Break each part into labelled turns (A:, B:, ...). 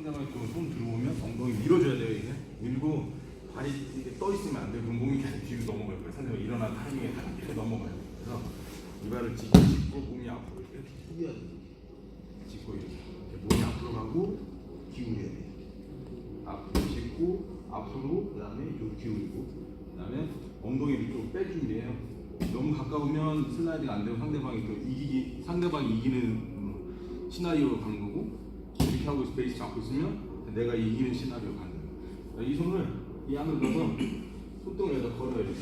A: 상대방이 또손 들어오면 엉덩이 밀어줘야 돼요 이게. 밀고 발이 이렇게 떠 있으면 안 돼요. 몸이 계속 뒤로 넘어갈 거예요 상대방이 일어난 타이밍에 다 이렇게 넘어가요. 그래서 이 발을 짚고 짚고 몸이 앞으로 이렇게 숙여야 돼요. 짚고 이렇게. 몸이 앞으로 가고 기울여야 돼요. 앞으로 짚고 앞으로 그 다음에 요 기울이고 그 다음에 엉덩이를 좀뺄 준비해요. 너무 가까우면 슬라이드가 안 되고 상대방이 또 이기기 상대방이 이기는 음, 시나리오로 가는 거고 이렇게 하고 베이스 잡고 있으면 내가 이기는 시나리오 가는 거예요. 이 손을 이 안으로 넣어서 손등에다 걸어야 돼.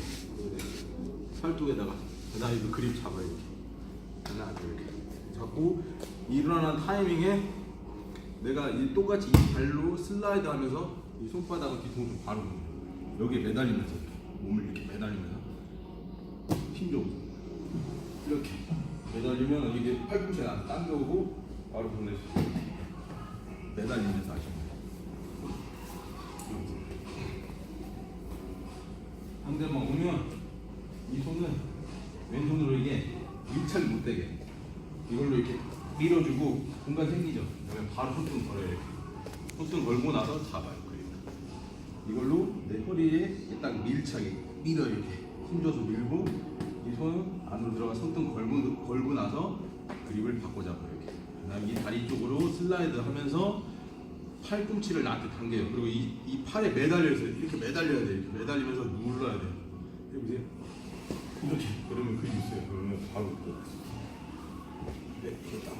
A: 팔뚝에다가 그다음에 이 그립 잡아야 돼. 하나 둘 이렇게 잡고 일어나는 타이밍에 내가 이 똑같이 이 발로 슬라이드 하면서 이 손바닥을 뒤통수 바로. 여기에 매달리면서 이렇게 몸을 이렇게 매달리면서 힘 좀. 이렇게 매달리면 이게 팔꿈치가 안 당겨오고 바로 있어요. 매달리면서 하시면 돼요. 상대방 오면 이 손은 왼손으로 이게 밀착이 못 되게 이걸로 이렇게 밀어주고 공간 생기죠. 그러면 바로 손등 걸어요. 이렇게. 손등 걸고 나서 잡아요. 이걸로 내 허리에 딱 밀착이 밀어 이렇게 힘줘서 밀고 이 손 안으로 들어가 손등 걸고 걸고 나서 그립을 바꿔 잡아요. 이렇게. 그다음 이 다리 쪽으로 슬라이드 하면서 팔꿈치를 나한테 당겨요. 그리고 이, 이 팔에 매달려서 이렇게 매달려야 돼. 이렇게 매달리면서 눌러야 돼. 해보세요. 이렇게. 그러면 그립 있어요. 그러면 바로 또. 네, 이렇게 딱.